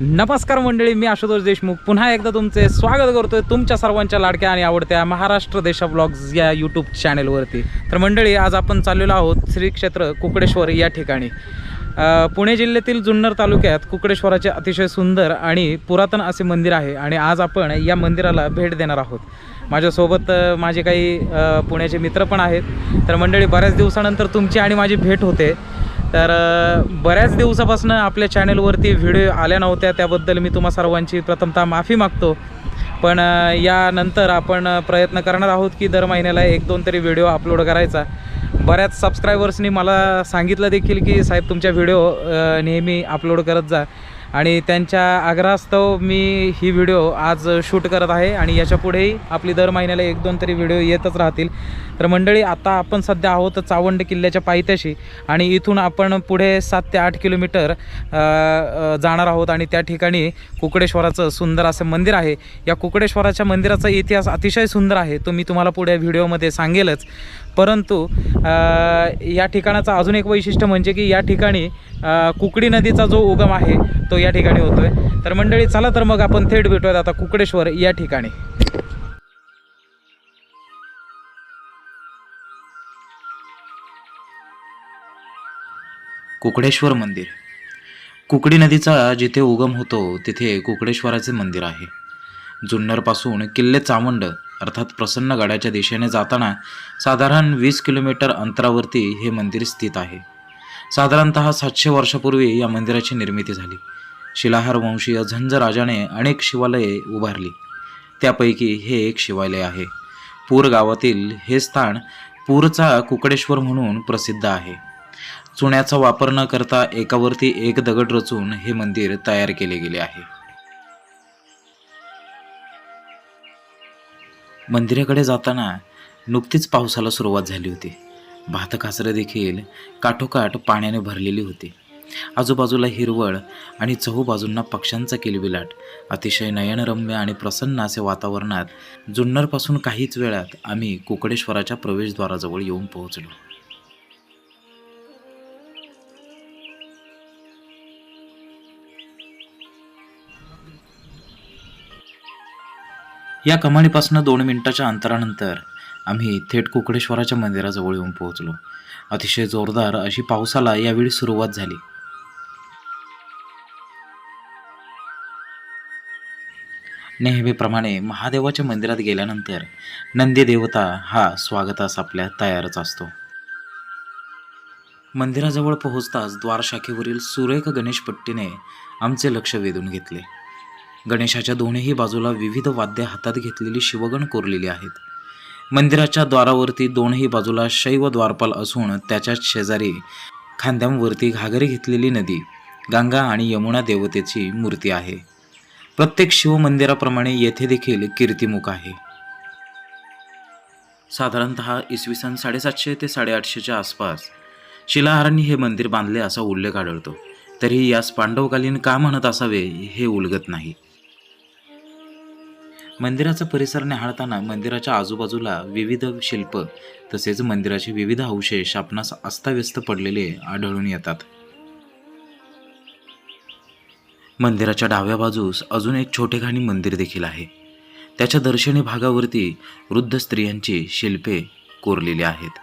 नमस्कार मंडळी मी आशुतोष देशमुख. पुन्हा एकदा तुमचे स्वागत करतोय तुमच्या सर्वांच्या लाडक्या आणि आवडत्या महाराष्ट्र देशा ब्लॉग्स या यूट्यूब चॅनेलवरती तर मंडळी आज आपण चाललेलो आहोत श्री क्षेत्र कुकडेश्वर या ठिकाणी. पुणे जिल्ह्यातील जुन्नर तालुक्यात कुकडेश्वराचे अतिशय सुंदर आणि पुरातन असे मंदिर आहे आणि आज आपण या मंदिराला भेट देणार आहोत. माझ्यासोबत माझे काही पुण्याचे मित्र पण आहेत. तर मंडळी बऱ्याच दिवसानंतर तुमची आणि माझी भेट होते. तर बऱ्याच दिवसापासून आपल्या चॅनलवरती व्हिडिओ आल्या नव्हत्या त्याबद्दल मी तुम्हा सर्वांची प्रथमतः माफी मागतो. पण यानंतर आपण प्रयत्न करणार आहोत की दर महिन्याला एक दोन तरी व्हिडिओ अपलोड करायचा. बऱ्याच सबस्क्रायबर्सनी मला सांगितलं देखील की साहेब तुमच्या व्हिडिओ नेहमी अपलोड करत जा. आणि त्यांच्या आग्रहास्तव मी ही व्हिडिओ आज शूट करत आहे आणि याच्या पुढेही आपली दर महिन्याला एक दोन तरी व्हिडिओ येतच राहतील. तर मंडळी आता आपण सध्या आहोत चावंड किल्ल्याच्या पायथ्याशी आणि इथून आपण पुढे सात ते आठ किलोमीटर जाणार आहोत आणि त्या ठिकाणी कुकडेश्वराचं सुंदर असं मंदिर आहे. या कुकडेश्वराच्या मंदिराचा इतिहास अतिशय सुंदर आहे. तो मी तुम्हाला पुढे व्हिडिओमध्ये सांगेलच. परंतु या ठिकाणाचं अजून एक वैशिष्ट्य म्हणजे की या ठिकाणी कुकडी नदीचा जो उगम आहे तो या ठिकाणी होतोय. तर मंडळी चला तर मग आपण थेट भेटूयात आता कुकडेश्वर या ठिकाणी. कुकडेश्वर मंदिर. कुकडी नदीचा जिथे उगम होतो तिथे कुकडेश्वराचे मंदिर आहे. जुन्नरपासून किल्ले चामुंड अर्थात प्रसन्न गडाच्या दिशेने जाताना साधारण वीस किलोमीटर अंतरावरती हे मंदिर स्थित आहे. साधारणतः सातशे वर्षापूर्वी या मंदिराची निर्मिती झाली. शिलाहार वंशीय झंज राजाने अनेक शिवालये उभारली. त्यापैकी हे एक शिवालय आहे. पूर गावातील हे स्थान पूरचा कुकडेश्वर म्हणून प्रसिद्ध आहे. चुन्याचा वापर न करता एकावरती एक दगड रचून हे मंदिर तयार केले गेले आहे. मंदिराकडे जाताना नुकतीच पावसाला सुरुवात झाली होती. भातकासरं देखील काठोकाठ पाण्याने भरलेली होती. आजूबाजूला हिरवळ आणि चहूबाजूंना पक्ष्यांचा किलबिलाट अतिशय नयनरम्य आणि प्रसन्न असे वातावरणात जुन्नरपासून काहीच वेळात आम्ही कोकडेश्वराच्या प्रवेशद्वाराजवळ येऊन पोहोचलो. या कमानीपासून दोन मिनिटाच्या अंतरानंतर आम्ही थेट कुकडेश्वराच्या मंदिराजवळ येऊन पोहोचलो. अतिशय जोरदार अशी पावसाला यावेळी सुरुवात झाली. नेहमीप्रमाणे महादेवाच्या मंदिरात गेल्यानंतर नंदी देवता हा स्वागतास आपल्या तयारच असतो. मंदिराजवळ पोहोचताच द्वारशाखेवरील सुरेख गणेशपट्टीने आमचे लक्ष वेधून घेतले. गणेशाच्या दोन्ही बाजूला विविध वाद्य हातात घेतलेली शिवगण कोरलेली आहेत. मंदिराच्या द्वारावरती दोनही बाजूला शैव द्वारपाल असून त्याच्याच शेजारी खांद्यांवरती घागरी घेतलेली नदी गंगा आणि यमुना देवतेची मूर्ती आहे. प्रत्येक शिवमंदिराप्रमाणे येथे देखील कीर्तिमुख आहे. साधारणतः इसवी सन साडेसातशे ते साडेआठशेच्या आसपास शिलाहारांनी हे मंदिर बांधले असा उल्लेख आढळतो. तरीही यास पांडवकालीन का म्हणत असावे हे उलगत नाही. मंदिराचा परिसर निहाळताना मंदिराच्या आजूबाजूला विविध शिल्प तसेच मंदिराचे विविध अवशेष आपणास अस्ताव्यस्त पडलेले आढळून येतात. मंदिराच्या डाव्या बाजूस अजून एक छोटेखानी मंदिर देखील आहे. त्याच्या दर्शनी भागावरती वृद्ध स्त्रियांची शिल्पे कोरलेली आहेत.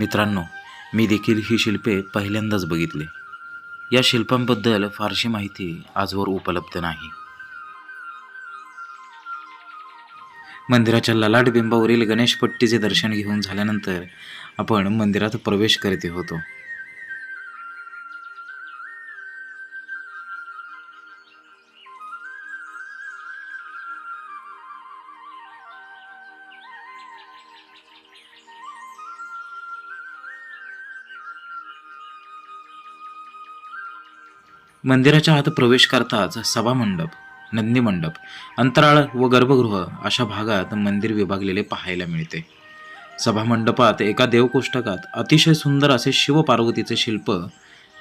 मित्रांनो मी देखील ही शिल्पे पहिल्यांदाच बघितले. या शिल्पांबद्दल फारशी माहिती आजवर उपलब्ध नाही. मंदिराच्या ललाट बिंबावरील गणेशपट्टीचे दर्शन घेऊन झाल्यानंतर आपण मंदिरात प्रवेश करते होतो. मंदिराच्या आत प्रवेश करताच सभामंडप नंदी मंडप. अंतराळ व गर्भगृह अशा भागात मंदिर विभागलेले पाहायला मिळते. सभामंडपात एका देवकोष्टकात अतिशय सुंदर असे शिवपार्वतीचे शिल्प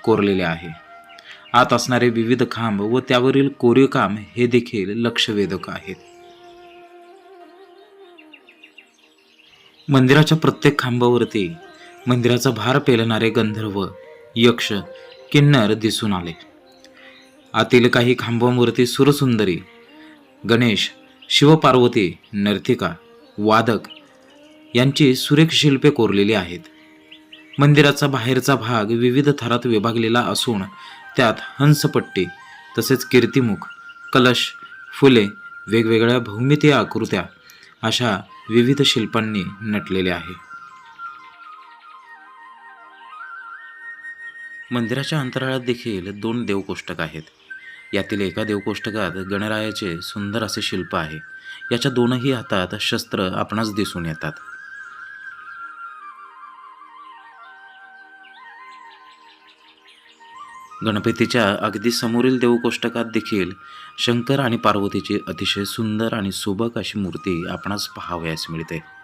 कोरलेले आहे. आत असणारे विविध खांब व त्यावरील कोरीवकाम हे देखील लक्षवेधक आहेत. मंदिराच्या प्रत्येक खांबावरती मंदिराचा भार पेलणारे गंधर्व यक्ष किन्नर दिसून आले. आतील काही खांबांवरती सुरसुंदरी गणेश शिवपार्वती नर्तिका वादक यांची सुरेख शिल्पे कोरलेली आहेत. मंदिराचा बाहेरचा भाग विविध थरात विभागलेला असून त्यात हंसपट्टी तसेच कीर्तिमुख कलश फुले वेगवेगळ्या भौमितीय आकृत्या अशा विविध शिल्पांनी नटलेल्या आहे मंदिराच्या अंतराळात देखील दोन देवकोष्टक आहेत. यातील एका देवकोष्टकात गणरायाचे सुंदर असे शिल्प आहे. याच्या दोनही हातात शस्त्र आपणास दिसून येतात. गणपतीच्या अगदी समोरील देवकोष्टकात देखील शंकर आणि पार्वतीची अतिशय सुंदर आणि सुबक अशी मूर्ती आपणास पाहावयास मिळते.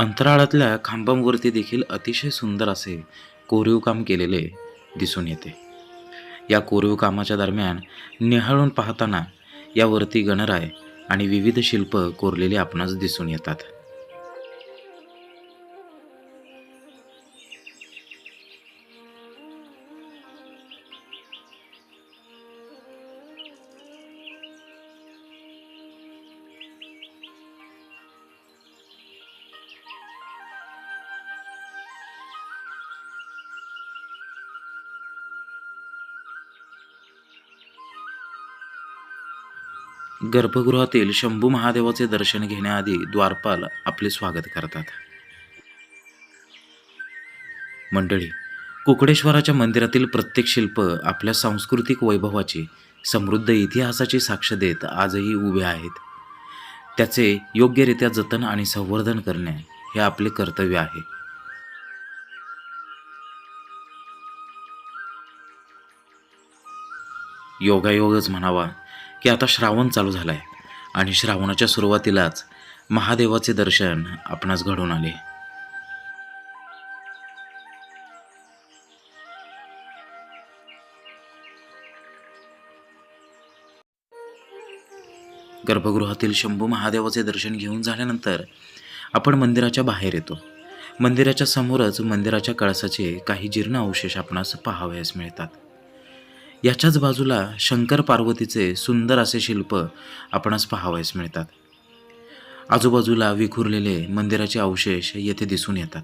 अंतराळातल्या खांबांवरती देखील अतिशय सुंदर असे कोरीवकाम केलेले दिसून येते. या कोरीवकामाच्या दरम्यान निहाळून पाहताना यावरती गणराय आणि विविध शिल्प कोरलेली आपणास दिसून येतात. गर्भगृहातील शंभू महादेवाचे दर्शन घेण्याआधी द्वारपाल आपले स्वागत करतात. मंडळी कुकडेश्वराच्या मंदिरातील प्रत्येक शिल्प आपल्या सांस्कृतिक वैभवाची समृद्ध इतिहासाची साक्ष देत आजही उभे आहेत. त्याचे योग्यरित्या जतन आणि संवर्धन करणे हे आपले कर्तव्य आहे. योगायोगच म्हणावा की आता श्रावण चालू झाला आहे आणि श्रावणाच्या सुरुवातीलाच महादेवाचे दर्शन आपणास घडून आले. गर्भगृहातील शंभू महादेवाचे दर्शन घेऊन झाल्यानंतर आपण मंदिराच्या बाहेर येतो. मंदिराच्या समोरच मंदिराच्या कळसाचे काही जीर्ण अवशेष आपणास पाहावयास मिळतात. याच्याच बाजूला शंकर पार्वतीचे सुंदर असे शिल्प आपणास पाहावयास मिळतात. आजूबाजूला विखुरलेले मंदिराचे अवशेष येथे दिसून येतात.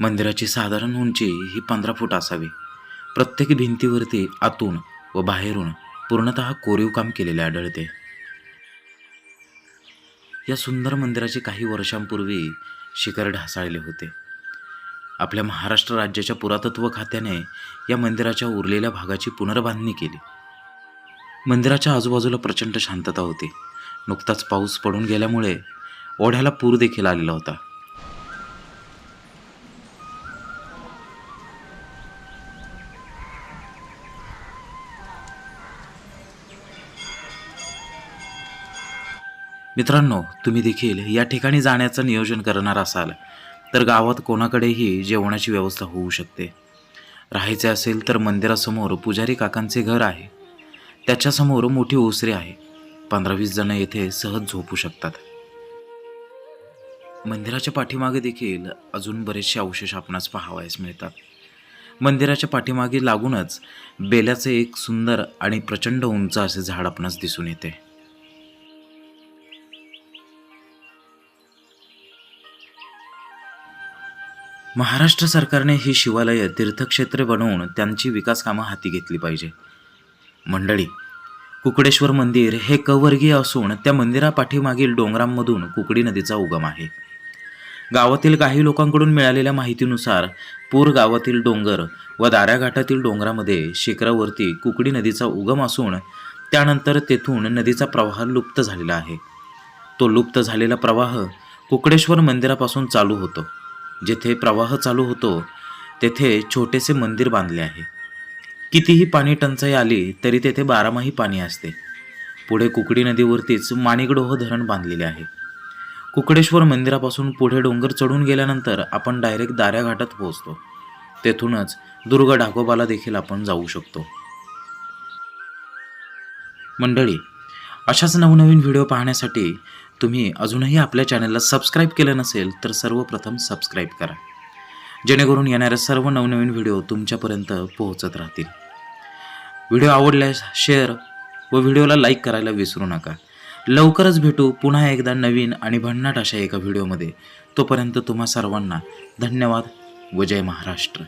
मंदिराची साधारण उंची ही पंधरा फूट असावी. प्रत्येक भिंतीवरती आतून व बाहेरून पूर्णतः कोरीव काम केलेले आढळते. या सुंदर मंदिराचे काही वर्षांपूर्वी शिखर ढासाळले होते. आपल्या महाराष्ट्र राज्याच्या पुरातत्व खात्याने या मंदिराच्या उरलेल्या भागाची पुनर्बांधणी केली. मंदिराच्या आजूबाजूला प्रचंड शांतता होती. नुकताच पाऊस पडून गेल्यामुळे ओढ्याला पूर देखील आलेला होता. मित्रांनो तुम्ही देखील या ठिकाणी जाण्याचं नियोजन करणार असाल तर गावात कोणाकडेही जेवणाची व्यवस्था होऊ शकते. राहायचे असेल तर मंदिरासमोर पुजारी काकांचे घर आहे. त्याच्यासमोर मोठी ओसरी आहे. पंधरा वीस जण येथे सहज झोपू शकतात. मंदिराच्या पाठीमागे देखील अजून बरेचसे अवशेष आपणास पाहावयास मिळतात. मंदिराच्या पाठीमागे लागूनच बेल्याचे एक सुंदर आणि प्रचंड उंच असे झाड आपणास दिसून येते. महाराष्ट्र सरकारने ही शिवालयं तीर्थक्षेत्रे बनवून त्यांची विकास कामं हाती घेतली पाहिजे. मंडळी कुकडेश्वर मंदिर हे कवर्गीय असून त्या मंदिरापाठीमागील डोंगरांमधून कुकडी नदीचा उगम आहे. गावातील काही लोकांकडून मिळालेल्या माहितीनुसार पूर गावातील डोंगर व दाऱ्याघाटातील डोंगरामध्ये शिखरावरती कुकडी नदीचा उगम असून त्यानंतर तेथून नदीचा प्रवाह लुप्त झालेला आहे. तो लुप्त झालेला प्रवाह कुकडेश्वर मंदिरापासून चालू होतो. जेथे प्रवाह चालू होतो तेथे छोटेसे मंदिर बांधले आहे. कितीही पाणी टंचाई आली तरी तेथे बारामाही पाणी असते. पुढे कुकडी नदीवरतीच माणिकडोह धरण बांधलेले आहे. कुकडेश्वर मंदिरापासून पुढे डोंगर चढून गेल्यानंतर आपण डायरेक्ट दाऱ्या घाटात पोहोचतो. तेथूनच दुर्ग ढाकोबाला देखील आपण जाऊ शकतो. मंडळी अशाच नवनवीन व्हिडिओ पाहण्यासाठी तुम्ही अजूनही आपल्या चॅनलला सबस्क्राईब केलं नसेल तर सर्वप्रथम सबस्क्राईब करा. जेणेकरून येणाऱ्या सर्व नवनवीन व्हिडिओ तुमच्यापर्यंत पोहोचत राहतील. व्हिडिओ आवडल्यास शेअर व व्हिडिओला लाईक करायला विसरू नका. लवकरच भेटू पुन्हा एकदा नवीन आणि भन्नाट अशा एका व्हिडिओमध्ये तोपर्यंत तुम्हा सर्वांना धन्यवाद. व जय महाराष्ट्र.